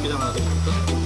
육개장 하나 드릴까?